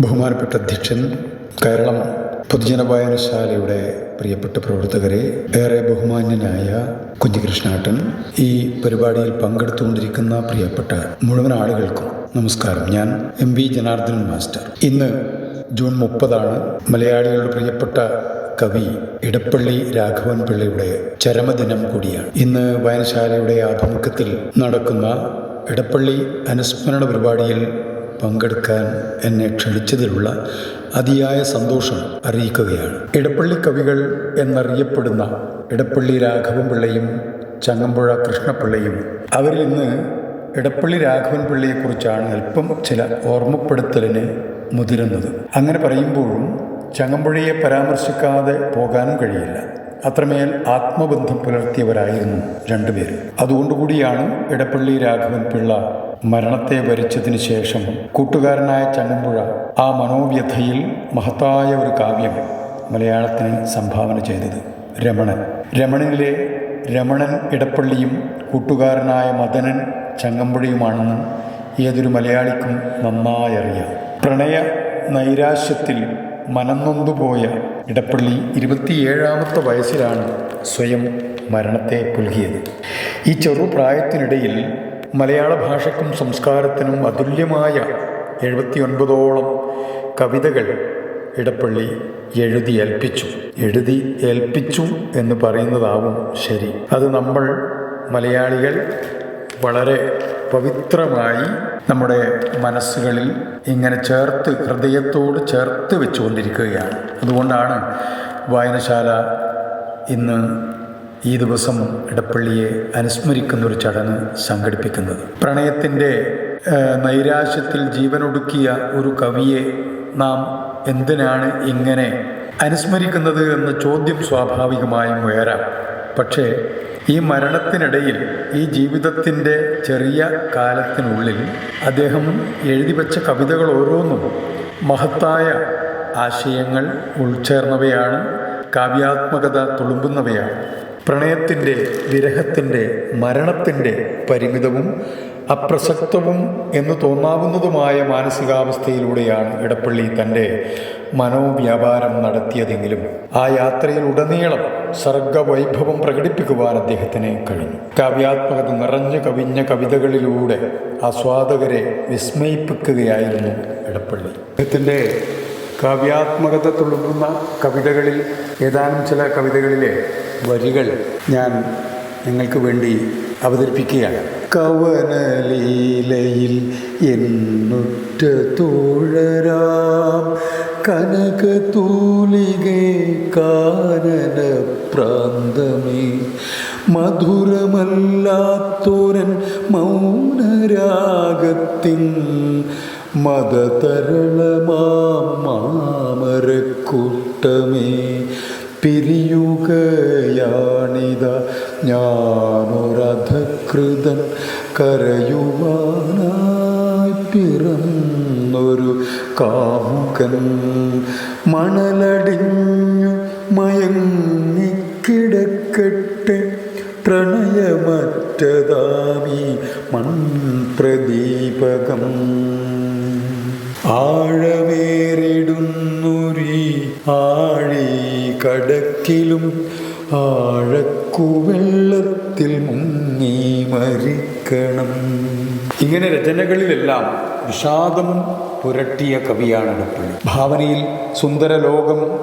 ബഹുമാനപ്പെട്ട അധ്യക്ഷൻ കേരളം പൊതുജന വായനശാലയുടെ പ്രിയപ്പെട്ട പ്രവർത്തകരെ ഏറെ ബഹുമാന്യനായ കുഞ്ഞികൃഷ്ണാട്ടൻ ഈ പരിപാടിയിൽ പങ്കെടുത്തുകൊണ്ടിരിക്കുന്ന പ്രിയപ്പെട്ട മുഴുവൻ ആളുകൾക്കും നമസ്കാരം. ഞാൻ എം വി ജനാർദ്ദനൻ മാസ്റ്റർ. ഇന്ന് ജൂൺ മുപ്പതാണ്. മലയാളികളുടെ പ്രിയപ്പെട്ട കവി ഇടപ്പള്ളി രാഘവൻ പിള്ളയുടെ ചരമദിനം കൂടിയാണ്. ഇന്ന് വായനശാലയുടെ ആഭിമുഖ്യത്തിൽ നടക്കുന്ന ഇടപ്പള്ളി അനുസ്മരണ പരിപാടിയിൽ പങ്കെടുക്കാൻ എന്നെ ക്ഷണിച്ചതിലുള്ള അതിയായ സന്തോഷം അറിയിക്കുകയാണ്. ഇടപ്പള്ളി കവികൾ എന്നറിയപ്പെടുന്ന ഇടപ്പള്ളി രാഘവൻ പിള്ളയും ചങ്ങമ്പുഴ കൃഷ്ണപിള്ളയും. അവരിൽ നിന്ന് ഇടപ്പള്ളി രാഘവൻ പിള്ളയെക്കുറിച്ചാണ് അല്പം ചില ഓർമ്മപ്പെടുത്തലിന് മുതിരുന്നത്. അങ്ങനെ പറയുമ്പോഴും ചങ്ങമ്പുഴയെ പരാമർശിക്കാതെ പോകാനും കഴിയില്ല. അത്രമേൽ ആത്മബന്ധം പുലർത്തിയവരായിരുന്നു രണ്ടുപേരും അതുകൊണ്ടുകൂടിയാണ് ഇടപ്പള്ളി രാഘവൻ പിള്ള മരണത്തെ വരിച്ചതിന് ശേഷം കൂട്ടുകാരനായ ചങ്ങമ്പുഴ ആ മനോവ്യഥയിൽ മഹത്തായ ഒരു കാവ്യം മലയാളത്തിന് സംഭാവന ചെയ്തത്. രമണൻ. രമണനിലെ രമണൻ ഇടപ്പള്ളിയും കൂട്ടുകാരനായ മദനൻ ചങ്ങമ്പുഴയുമാണെന്ന് ഏതൊരു മലയാളിക്കും നന്നായി അറിയാം. പ്രണയ നൈരാശ്യത്തിൽ മനംനൊന്തുപോയ ഇടപ്പള്ളി ഇരുപത്തിയേഴാമത്തെ വയസ്സിലാണ് സ്വയം മരണത്തെ പുൽകിയത്. ഈ ചെറുപ്രായത്തിനിടയിൽ മലയാള ഭാഷയ്ക്കും സംസ്കാരത്തിനും അതുല്യമായ എഴുപത്തിയൊൻപതോളം കവിതകൾ ഇടപ്പള്ളി എഴുതി ഏൽപ്പിച്ചു. എഴുതി ഏൽപ്പിച്ചു എന്ന് പറയുന്നതാവും ശരി. അത് നമ്മൾ മലയാളികൾ വളരെ പവിത്രമായി നമ്മുടെ മനസ്സുകളിൽ ഇങ്ങനെ ചേർത്ത് ഹൃദയത്തോട് ചേർത്ത് വെച്ചുകൊണ്ടിരിക്കുകയാണ്. അതുകൊണ്ടാണ് വായനശാല ഇന്ന് ഈ ദിവസം ഇടപ്പള്ളിയെ അനുസ്മരിക്കുന്ന ഒരു ചടങ്ങ് സംഘടിപ്പിക്കുന്നത്. പ്രണയത്തിന്റെ നൈരാശ്യത്തിൽ ജീവനൊടുക്കിയ ഒരു കവിയെ നാം എന്തിനാണ് ഇങ്ങനെ അനുസ്മരിക്കുന്നത് എന്ന ചോദ്യം സ്വാഭാവികമായും ഉയരാം. പക്ഷേ ഈ മരണത്തിനിടയിൽ ഈ ജീവിതത്തിന്റെ ചെറിയ കാലത്തിനുള്ളിൽ അദ്ദേഹം എഴുതിവെച്ച കവിതകൾ ഓരോന്നും മഹത്തായ ആശയങ്ങൾ ഉൾച്ചേർന്നവയാണ് കാവ്യാത്മകത തുളുമ്പുന്നവയാണ്. പ്രണയത്തിന്റെ വിരഹത്തിന്റെ മരണത്തിന്റെ പരിമിതവും അപ്രസക്തവും എന്ന് തോന്നാവുന്നതുമായ മാനസികാവസ്ഥയിലൂടെയാണ് ഇടപ്പള്ളി തന്റെ മനോവ്യാപാരം നടത്തിയതെങ്കിലും ആ യാത്രയിൽ ഉടനീളം സർഗവൈഭവം പ്രകടിപ്പിക്കുവാൻ അദ്ദേഹത്തിന് കഴിഞ്ഞു. കാവ്യാത്മകത നിറഞ്ഞു കവിഞ്ഞ കവിതകളിലൂടെ ആസ്വാദകരെ വിസ്മയിപ്പിക്കുകയായിരുന്നു ഇടപ്പള്ളി അദ്ദേഹത്തിന്റെ കാവ്യാത്മകത തുളുമ്പുന്ന കവിതകളിൽ ഏതാനും ചില കവിതകളിലെ വരികൾ ഞാൻ നിങ്ങൾക്ക് വേണ്ടി അവതരിപ്പിക്കുകയാണ്. കവനലീലയിൽ എന്നുറ്റ തോഴരാം കനകതൂലികെ കാനന പ്രാന്തമേ മധുരമല്ലാത്തോരൻ മൗനരാഗത്തിൻ മതതരളമാം ഞാനൊരധകൃതൻ കരയുവാനായി പിറന്നൊരു കാമുകൻ മണലടിഞ്ഞു മയങ്ങിക്കിടക്കട്ടെ പ്രണയമറ്റതാമി മൺപ്രദീപകം. ആഴമേറിടുന്നുരി ആഴി കടക്കിലും ആഴക്കുവെള്ളത്തിൽ മുങ്ങി മരിക്കണം. ഇങ്ങനെ രചനകളിലെല്ലാം വിഷാദം പുരട്ടിയ കവിയാണ് ഇടപ്പള്ളി ഭാവനയിൽ സുന്ദര ലോകം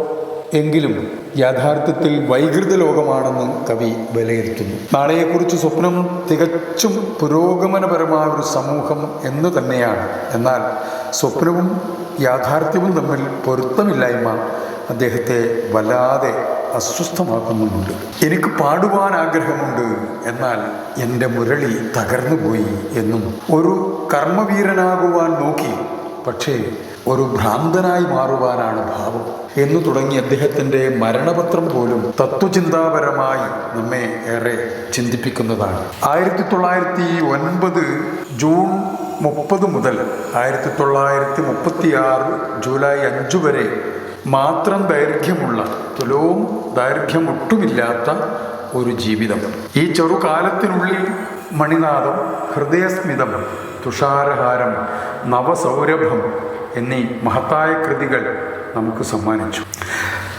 എങ്കിലും യാഥാർത്ഥ്യത്തിൽ വൈകൃത ലോകമാണെന്ന് കവി വിലയിരുത്തുന്നു. നാളെയെക്കുറിച്ച് സ്വപ്നം തികച്ചും പുരോഗമനപരമായ ഒരു സമൂഹം എന്ന് തന്നെയാണ്. എന്നാൽ സ്വപ്നവും യാഥാർത്ഥ്യവും തമ്മിൽ പൊരുത്തമില്ലായ്മ അദ്ദേഹത്തെ വല്ലാതെ അസ്വസ്ഥമാക്കുന്നുമുണ്ട്. എനിക്ക് പാടുവാൻ ആഗ്രഹമുണ്ട് എന്നാൽ എന്റെ മുരളി തകർന്നുപോയി എന്നും. ഒരു കർമ്മവീരനാകുവാൻ നോക്കി പക്ഷേ ഒരു ഭ്രാന്തനായി മാറുവാനാണ് ഭാവം. എന്നു തുടങ്ങി അദ്ദേഹത്തിന്റെ മരണപത്രം പോലും തത്വചിന്താപരമായി നമ്മെ ഏറെ ചിന്തിപ്പിക്കുന്നതാണ്. ആയിരത്തി തൊള്ളായിരത്തി ഒൻപത് ജൂൺ മുപ്പത് മുതൽ ആയിരത്തി തൊള്ളായിരത്തി മുപ്പത്തിയാറ് ജൂലൈ അഞ്ച് വരെ മാത്രം ദൈർഘ്യമുള്ള തുലവും ദൈർഘ്യം ഒട്ടുമില്ലാത്ത ഒരു ജീവിതം. ഈ ചെറുകാലത്തിനുള്ളിൽ മണിനാഥം ഹൃദയസ്മിതം തുഷാരഹാരം നവസൗരഭം എന്നീ മഹത്തായ കൃതികൾ നമുക്ക് സമ്മാനിച്ചു.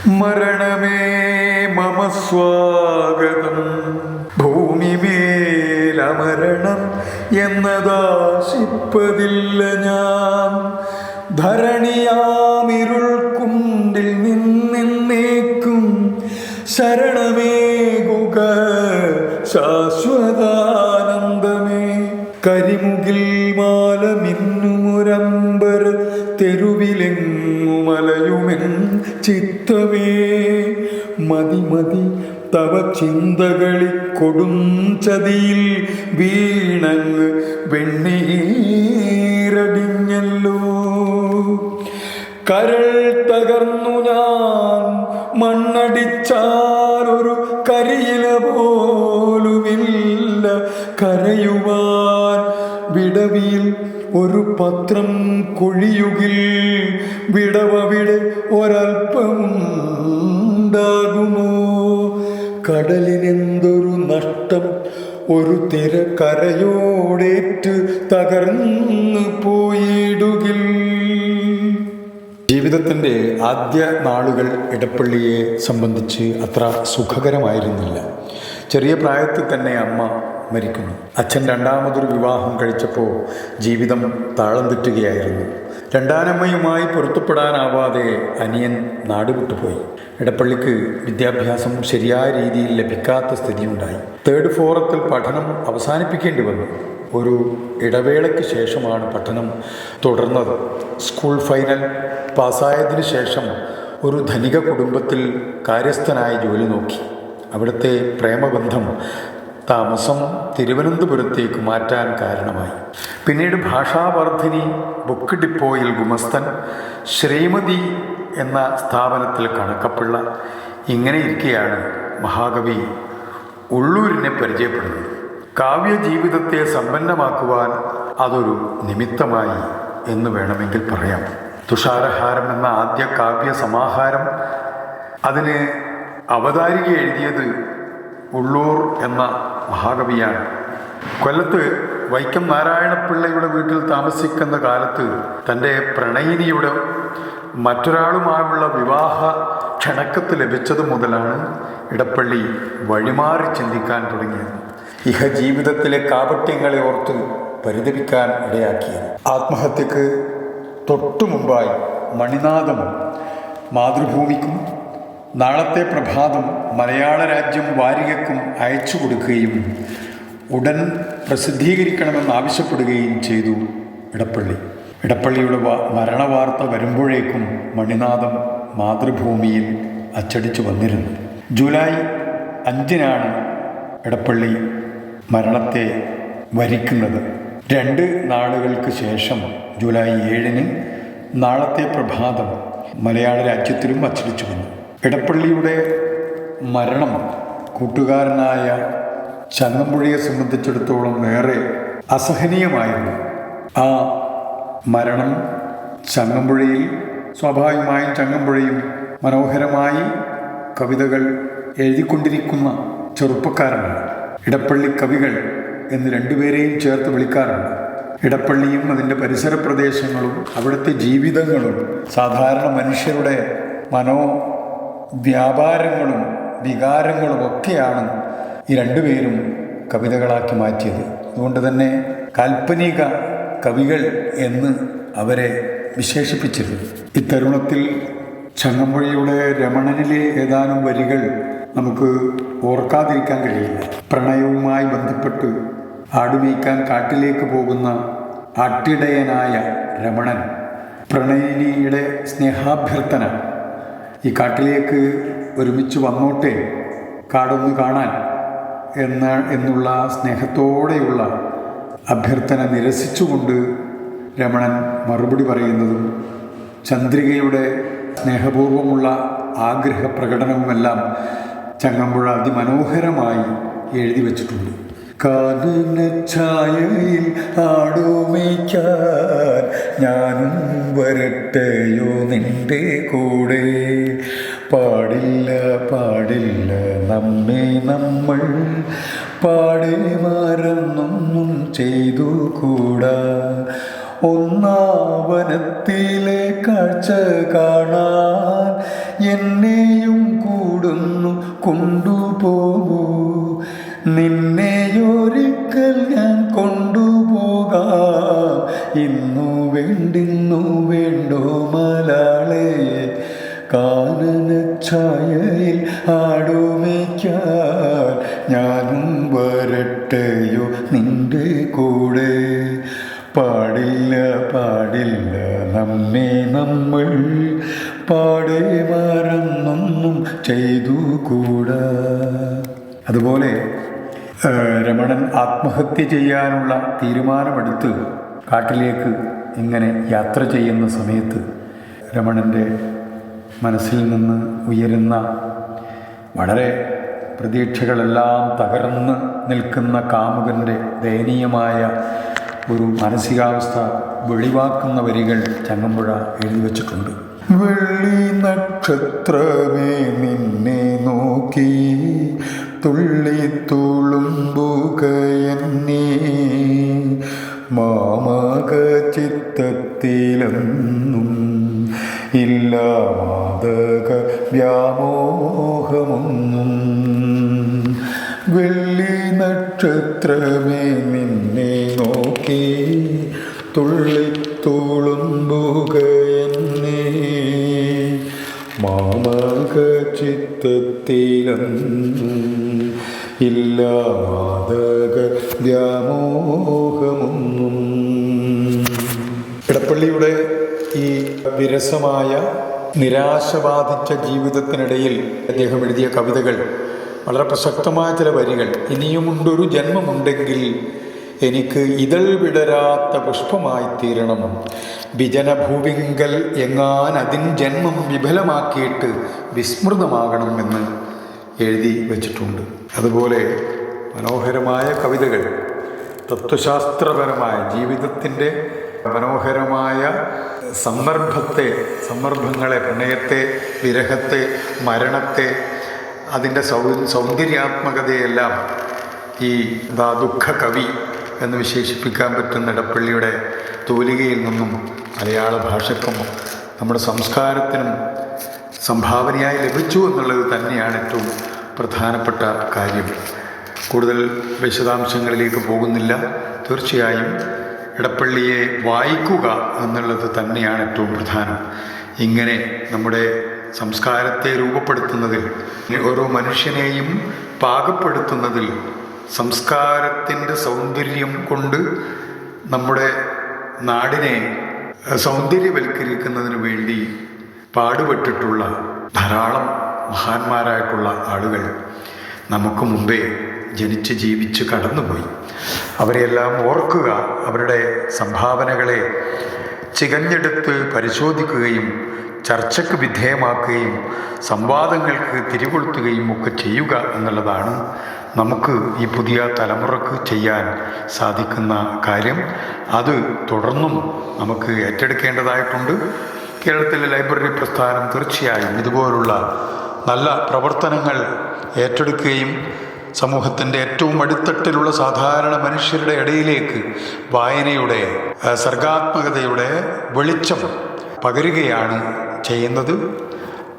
മരണമേ മമ സ്വാഗതം. ഭൂമിമേലമരണം എന്നതാശിപ്പതില്ല ഞാൻ. ധരണിയാമിരുൾ ശരണമേകുക ശാശ്വതാനന്ദമേ. കരിമുകിൽ മാല മിന്നുമുരമ്പർ തെരുവിലെങ്ങുമലയുമെൻ ചിത്തമേ. മതി മതി തവ ചിന്തകളി കൊടും ചതിയിൽ വീണങ്ങ് വെണ്ണീരടിഞ്ഞല്ലോ കരൾ തകർന്നു ഞാൻ. മണ്ണടിച്ചാൽ ഒരു കരിയില പോലുമില്ല. കരയുവാൻ വിടവിയിൽ ഒരു പത്രം കൊഴിയുകിൽ. വിടവവിടെ ഒരൽപ്പമുണ്ടാകുമോ കടലിനെന്തൊരു നഷ്ടം. ഒരു തിര കരയോടേറ്റ് തകർന്നു പോയിടുകിൽ. ജീവിതത്തിന്റെ ആദ്യ നാളുകൾ ഇടപ്പള്ളിയെ സംബന്ധിച്ച് അത്ര സുഖകരമായിരുന്നില്ല. ചെറിയ പ്രായത്തിൽ തന്നെ അമ്മ മരിക്കുന്നു. അച്ഛൻ രണ്ടാമതൊരു വിവാഹം കഴിച്ചപ്പോൾ ജീവിതം താളം തെറ്റുകയായിരുന്നു. രണ്ടാനമ്മയുമായി പൊരുത്തപ്പെടാനാവാതെ അനിയൻ നാടുവിട്ടുപോയി ഇടപ്പള്ളിക്ക് വിദ്യാഭ്യാസം ശരിയായ രീതിയിൽ ലഭിക്കാത്ത സ്ഥിതിയുണ്ടായി. തേർഡ് ഫോറത്തിൽ പഠനം അവസാനിപ്പിക്കേണ്ടി വന്നു. ഒരു ഇടവേളയ്ക്ക് ശേഷമാണ് പഠനം തുടർന്നത്. സ്കൂൾ ഫൈനൽ പാസ്സായതിനു ശേഷം ഒരു ധനിക കുടുംബത്തിൽ കാര്യസ്ഥനായി ജോലി നോക്കി. അവിടുത്തെ പ്രേമബന്ധം താമസം തിരുവനന്തപുരത്തേക്ക് മാറ്റാൻ കാരണമായി. പിന്നീട് ഭാഷാവർദ്ധിനി ബുക്ക് ഡിപ്പോയിൽ ഗുമസ്തൻ ശ്രീമതി എന്ന സ്ഥാപനത്തിൽ കണക്കപ്പിള്ള ഇങ്ങനെ ഇരിക്കെയാണ് മഹാകവി ഉള്ളൂരിനെ പരിചയപ്പെടുന്നത്. കാവ്യ ജീവിതത്തെ സമ്പന്നമാക്കുവാൻ അതൊരു നിമിത്തമായി എന്ന് വേണമെങ്കിൽ പറയാം. തുഷാരഹാരം എന്ന ആദ്യ കാവ്യ സമാഹാരം അതിന് അവതാരിക എഴുതിയത് ഉള്ളൂർ എന്ന മഹാകവിയാണ്. കൊല്ലത്ത് വൈക്കം നാരായണപിള്ളയുടെ വീട്ടിൽ താമസിക്കുന്ന കാലത്ത് തന്റെ പ്രണയിനിയുടെ മറ്റൊരാളുമായുള്ള വിവാഹ ക്ഷണക്കത്ത് ലഭിച്ചത് മുതലാണ് ഇടപ്പള്ളി വഴിമാറി ചിന്തിക്കാൻ തുടങ്ങിയത്. ഇഹ ജീവിതത്തിലെ കാപട്യങ്ങളെ ഓർത്ത് പരിതപിക്കാൻ ഇടയാക്കിയത്. ആത്മഹത്യക്ക് തൊട്ടു മുമ്പായി മണിനാഥം മാതൃഭൂമിക്കും നാളത്തെ പ്രഭാതം മലയാള രാജ്യം വാരികക്കും അയച്ചു കൊടുക്കുകയും ഉടൻ പ്രസിദ്ധീകരിക്കണമെന്ന് ആവശ്യപ്പെടുകയും ചെയ്തു ഇടപ്പള്ളി. ഇടപ്പള്ളിയുടെ മരണ മരണവാർത്ത വരുമ്പോഴേക്കും മണിനാഥം മാതൃഭൂമിയിൽ അച്ചടിച്ചു വന്നിരുന്നു. ജൂലൈ അഞ്ചിനാണ് ഇടപ്പള്ളി മരണത്തെ വരിക്കുന്നത്. രണ്ട് നാളുകൾക്ക് ശേഷം ജൂലൈ ഏഴിന് നാളത്തെ പ്രഭാതം മലയാള രാജ്യത്തിലും അച്ചടിച്ചു വന്നു. ഇടപ്പള്ളിയുടെ മരണം കൂട്ടുകാരനായ ചങ്ങമ്പുഴയെ സംബന്ധിച്ചിടത്തോളം ഏറെ അസഹനീയമായിരുന്നു. ആ മരണം ചങ്ങമ്പുഴയിൽ സ്വാഭാവികമായും ചങ്ങമ്പുഴയും മനോഹരമായി കവിതകൾ എഴുതിക്കൊണ്ടിരിക്കുന്ന ചെറുപ്പക്കാരനാണ്. ഇടപ്പള്ളി കവികൾ എന്ന് രണ്ടുപേരെയും ചേർത്ത് വിളിക്കാറുണ്ട്. ഇടപ്പള്ളിയും അതിന്റെ പരിസര പ്രദേശങ്ങളും അവിടുത്തെ ജീവിതങ്ങളും സാധാരണ മനുഷ്യരുടെ മനോ വ്യാപാരങ്ങളും വികാരങ്ങളും ഒക്കെയാണ് ഈ രണ്ടുപേരും കവിതകളാക്കി മാറ്റിയത്. അതുകൊണ്ട് തന്നെ കാൽപ്പനിക കവികൾ എന്ന് അവരെ വിശേഷിപ്പിച്ചിരുന്നു. ഇത്തരുണത്തിൽ ചങ്ങമ്പുഴയുടെ രമണനിലെ ഏതാനും വരികൾ നമുക്ക് ഓർക്കാതിരിക്കാൻ കഴിയില്ല. പ്രണയവുമായി ബന്ധപ്പെട്ട് ആടുമേയ്ക്കാൻ കാട്ടിലേക്ക് പോകുന്ന അട്ടിടയനായ രമണൻ പ്രണയിനിയുടെ സ്നേഹാഭ്യർത്ഥന ഈ കാട്ടിലേക്ക് ഒരുമിച്ച് വന്നോട്ടെ കാടൊന്ന് കാണാൻ എന്ന എന്നുള്ള സ്നേഹത്തോടെയുള്ള അഭ്യർത്ഥന നിരസിച്ചുകൊണ്ട് രമണൻ മറുപടി പറയുന്നതും ചന്ദ്രികയുടെ സ്നേഹപൂർവമുള്ള ആഗ്രഹ പ്രകടനവുമെല്ലാം ചങ്ങമ്പുഴ അതിമനോഹരമായി എഴുതി വച്ചിട്ടുണ്ട്. കാനന ഛായയിൽ ആടുമേയ്ക്കാൻ ഞാനും വരട്ടെയോ നിന്റെ കൂടെ? പാടില്ല പാടില്ല നമ്മെ നമ്മൾ പാടേ മറന്നൊന്നും ചെയ്തു കൂടാ ഒന്നാവനത്തിലെ കാഴ്ച കാണാൻ എന്നെയും കൂടുന്നു കൊണ്ടുപോകൂ. നിന്നെയൊരിക്കൽ ഞാൻ കൊണ്ടുപോകാം. ഇന്നു വേണ്ടിന്നു വേണ്ടോ മലാളെ? കാനനഛായയിൽ ആടുമേക്കാൻ ഞാനും വരട്ടെയോ നിന്റെ കൂടെ? പാടില്ല പാടില്ല നമ്മെ നമ്മൾ പാടെ മറന്നൊന്നും ചെയ്തു കൂടാ അതുപോലെ രമണൻ ആത്മഹത്യ ചെയ്യാനുള്ള തീരുമാനമെടുത്ത് കാട്ടിലേക്ക് ഇങ്ങനെ യാത്ര ചെയ്യുന്ന സമയത്ത് രമണന്റെ മനസ്സിൽ നിന്ന് ഉയരുന്ന വളരെ പ്രതീക്ഷകളെല്ലാം തകർന്ന് നിൽക്കുന്ന കാമുകന്റെ ദയനീയമായ ഒരു മാനസികാവസ്ഥ വെളിവാക്കുന്ന വരികൾ ചങ്ങമ്പുഴ എഴുതി വച്ചിട്ടുണ്ട്. വെള്ളി നക്ഷത്രമേ നിന്നെ നോക്കി തുള്ളി തുളുമ്പുകയെന്നേ. മാമക ചിത്തത്തിലെന്നും ഇല്ല മാതക വ്യാമോഹമൊന്നും വെള്ളി നക്ഷത്രമേ തുള്ളിത്തുളുമ്പുകയെന്നേ മാമക ചിത്തത്തിലും ഇല്ല മാതക വ്യാമോഹമൊന്നും. ഇടപ്പള്ളിയുടെ ഈ വിരസമായ നിരാശ ബാധിച്ച ജീവിതത്തിനിടയിൽ അദ്ദേഹം എഴുതിയ കവിതകൾ വളരെ പ്രസക്തമായ ചില വരികൾ. ഇനിയുമുണ്ടൊരു ജന്മമുണ്ടെങ്കിൽ എനിക്ക് ഇതൾ വിടരാത്ത പുഷ്പമായി തീരണം വിജനഭൂവിങ്കൽ എങ്ങാൻ അതിൻ ജന്മം വിഫലമാക്കിയിട്ട് വിസ്മൃതമാകണമെന്ന് എഴുതി വച്ചിട്ടുണ്ട്. അതുപോലെ മനോഹരമായ കവിതകൾ തത്വശാസ്ത്രപരമായ ജീവിതത്തിന്റെ മനോഹരമായ സന്ദർഭത്തെ സന്ദർഭങ്ങളെ പ്രണയത്തെ വിരഹത്തെ മരണത്തെ അതിന്റെ സൗ സൗന്ദര്യാത്മകതയെല്ലാം ഈ ദുഃഖ കവി എന്ന് വിശേഷിപ്പിക്കാൻ പറ്റുന്ന ഇടപ്പള്ളിയുടെ തൂലികയിൽ നിന്നും മലയാള ഭാഷയ്ക്കും നമ്മുടെ സംസ്കാരത്തിനും സംഭാവനയായി ലഭിച്ചു എന്നുള്ളത് തന്നെയാണ് ഏറ്റവും പ്രധാനപ്പെട്ട കാര്യം. കൂടുതൽ വിശദാംശങ്ങളിലേക്ക് പോകുന്നില്ല. തീർച്ചയായും ഇടപ്പള്ളിയെ വായിക്കുക എന്നുള്ളത് തന്നെയാണ് ഏറ്റവും പ്രധാനം. ഇങ്ങനെ നമ്മുടെ സംസ്കാരത്തെ രൂപപ്പെടുത്തുന്നതിൽ ഓരോ മനുഷ്യനെയും പാകപ്പെടുത്തുന്നതിൽ സംസ്കാരത്തിന്റെ സൗന്ദര്യം കൊണ്ട് നമ്മുടെ നാടിനെ സൗന്ദര്യവൽക്കരിക്കുന്നതിന് വേണ്ടി പാടുപെട്ടിട്ടുള്ള ധാരാളം മഹാന്മാരായിട്ടുള്ള ആളുകൾ നമുക്ക് മുമ്പേ ജനിച്ച് ജീവിച്ച് കടന്നുപോയി. അവരെയെല്ലാം ഓർക്കുക അവരുടെ സംഭാവനകളെ ചികഞ്ഞെടുത്ത് പരിശോധിക്കുകയും ചർച്ചയ്ക്ക് വിധേയമാക്കുകയും സംവാദങ്ങൾക്ക് തിരികൊളുത്തുകയും ഒക്കെ ചെയ്യുക എന്നുള്ളതാണ് നമുക്ക് ഈ പുതിയ തലമുറയ്ക്ക് ചെയ്യാൻ സാധിക്കുന്ന കാര്യം അത് തുടർന്നും നമുക്ക് ഏറ്റെടുക്കേണ്ടതായിട്ടുണ്ട്. കേരളത്തിലെ ലൈബ്രറി പ്രസ്ഥാനം തീർച്ചയായും ഇതുപോലുള്ള നല്ല പ്രവർത്തനങ്ങൾ ഏറ്റെടുക്കുകയും സമൂഹത്തിന്റെ ഏറ്റവും അടിത്തട്ടിലുള്ള സാധാരണ മനുഷ്യരുടെ ഇടയിലേക്ക് വായനയുടെ സർഗാത്മകതയുടെ വെളിച്ചം പകരുകയാണ് ചെയ്യുന്നത്.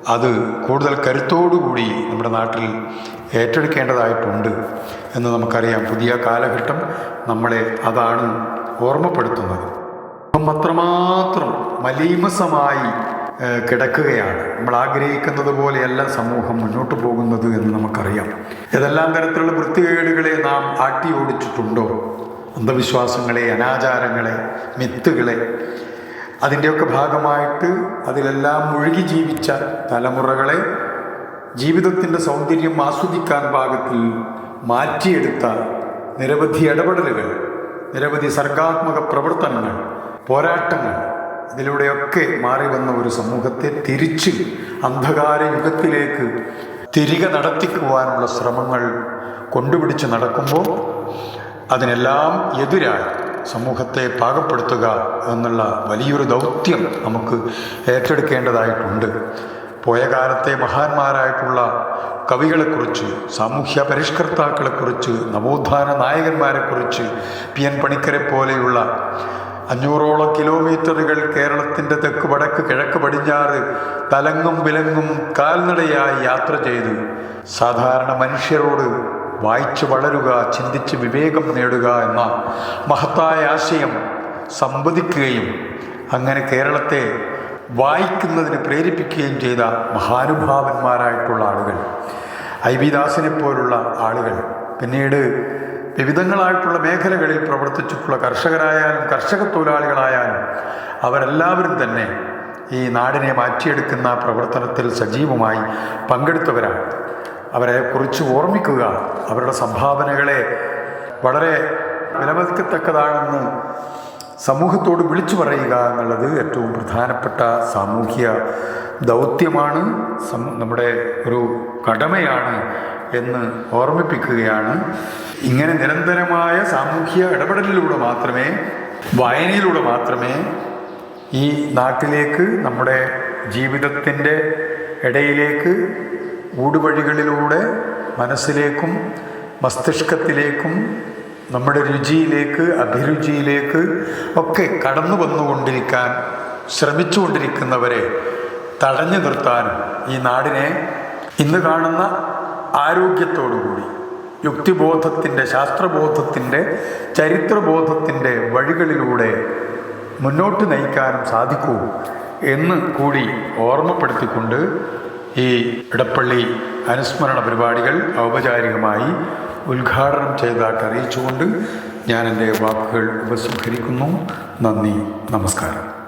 അത് കൂടുതൽ കരുത്തോടുകൂടി നമ്മുടെ നാട്ടിൽ ഏറ്റെടുക്കേണ്ടതായിട്ടുണ്ട് എന്ന് നമുക്കറിയാം. പുതിയ കാലഘട്ടം നമ്മളെ അതാണ് ഓർമ്മപ്പെടുത്തുന്നത്. അപ്പം അത്രമാത്രം മലീമസമായി കിടക്കുകയാണ്. നമ്മൾ ആഗ്രഹിക്കുന്നത് പോലെയല്ല സമൂഹം മുന്നോട്ട് പോകുന്നത് എന്ന് നമുക്കറിയാം. ഏതെല്ലാം തരത്തിലുള്ള വൃത്തികേടുകളെ നാം ആട്ടി ഓടിച്ചിട്ടുണ്ടോ? അന്ധവിശ്വാസങ്ങളെ അനാചാരങ്ങളെ മിത്തുകളെ അതിന്റെയൊക്കെ ഭാഗമായിട്ട് അതിലെല്ലാം മുഴുകി ജീവിച്ച തലമുറകളെ ജീവിതത്തിന്റെ സൗന്ദര്യം ആസ്വദിക്കാൻ പാകത്തിൽ മാറ്റിയെടുത്ത നിരവധി ഇടപെടലുകൾ നിരവധി സർഗാത്മക പ്രവർത്തനങ്ങൾ പോരാട്ടങ്ങൾ ഇതിലൂടെയൊക്കെ മാറി വന്ന ഒരു സമൂഹത്തെ തിരിച്ച് അന്ധകാര യുഗത്തിലേക്ക് തിരികെ നടത്തിക്കുവാനുള്ള ശ്രമങ്ങൾ കൊണ്ടുപിടിച്ച് നടക്കുമ്പോൾ അതിനെല്ലാം എതിരായി സമൂഹത്തെ പാകപ്പെടുത്തുക എന്നുള്ള വലിയൊരു ദൗത്യം നമുക്ക് ഏറ്റെടുക്കേണ്ടതായിട്ടുണ്ട്. പോയ കാലത്തെ മഹാന്മാരായിട്ടുള്ള കവികളെക്കുറിച്ച് സാമൂഹ്യ പരിഷ്കർത്താക്കളെക്കുറിച്ച് നവോത്ഥാന നായകന്മാരെക്കുറിച്ച് പി എൻ പണിക്കരെ പോലെയുള്ള അഞ്ഞൂറോളം കിലോമീറ്ററുകൾ കേരളത്തിന്റെ തെക്ക് വടക്ക് കിഴക്ക് പടിഞ്ഞാറ് തലങ്ങും വിലങ്ങും കാൽനടയായി യാത്ര ചെയ്ത് സാധാരണ മനുഷ്യരോട് വായിച്ചു വളരുക ചിന്തിച്ച് വിവേകം നേടുക എന്ന മഹത്തായ ആശയം സംവദിക്കുകയും അങ്ങനെ കേരളത്തെ വായിക്കുന്നതിന് പ്രേരിപ്പിക്കുകയും ചെയ്ത മഹാനുഭാവന്മാരായിട്ടുള്ള ആളുകൾ ഐ വി ദാസിനെ പോലുള്ള ആളുകൾ പിന്നീട് വിവിധങ്ങളായിട്ടുള്ള മേഖലകളിൽ പ്രവർത്തിച്ചിട്ടുള്ള കർഷകരായാലും കർഷക തൊഴിലാളികളായാലും അവരെല്ലാവരും തന്നെ ഈ നാടിനെ മാറ്റിയെടുക്കുന്ന പ്രവർത്തനത്തിൽ സജീവമായി പങ്കെടുത്തവരാണ്. അവരെ കുറിച്ച് ഓർമ്മിക്കുക അവരുടെ സംഭാവനകളെ വളരെ വിലമതിക്കത്തക്കതാണെന്ന് സമൂഹത്തോട് വിളിച്ചു പറയുക എന്നുള്ളത് ഏറ്റവും പ്രധാനപ്പെട്ട സാമൂഹ്യ ദൗത്യമാണ് നമ്മുടെ ഒരു കടമയാണ് എന്ന് ഓർമ്മിപ്പിക്കുകയാണ്. ഇങ്ങനെ നിരന്തരമായ സാമൂഹ്യ ഇടപെടലിലൂടെ മാത്രമേ വായനയിലൂടെ മാത്രമേ ഈ നാട്ടിലേക്ക് നമ്മുടെ ജീവിതത്തിന്റെ ഇടയിലേക്ക് ഊടുവഴികളിലൂടെ മനസ്സിലേക്കും മസ്തിഷ്കത്തിലേക്കും നമ്മുടെ രുചിയിലേക്ക് അഭിരുചിയിലേക്ക് ഒക്കെ കടന്നു വന്നുകൊണ്ടിരിക്കാൻ ശ്രമിച്ചുകൊണ്ടിരിക്കുന്നവരെ തടഞ്ഞു നിർത്താനും ഈ നാടിനെ ഇന്ന് കാണുന്ന ആരോഗ്യത്തോടുകൂടി യുക്തിബോധത്തിന്റെ ശാസ്ത്രബോധത്തിന്റെ ചരിത്രബോധത്തിന്റെ വഴികളിലൂടെ മുന്നോട്ട് നയിക്കാനും സാധിക്കൂ എന്ന് കൂടി ഓർമ്മപ്പെടുത്തിക്കൊണ്ട് ഈ ഇടപ്പള്ളി അനുസ്മരണ പരിപാടികൾ ഔപചാരികമായി ഉദ്ഘാടനം ചെയ്തതായിട്ട് അറിയിച്ചുകൊണ്ട് ഞാൻ എന്റെ വാക്കുകൾ ഉപസംഹരിക്കുന്നു. നന്ദി നമസ്കാരം.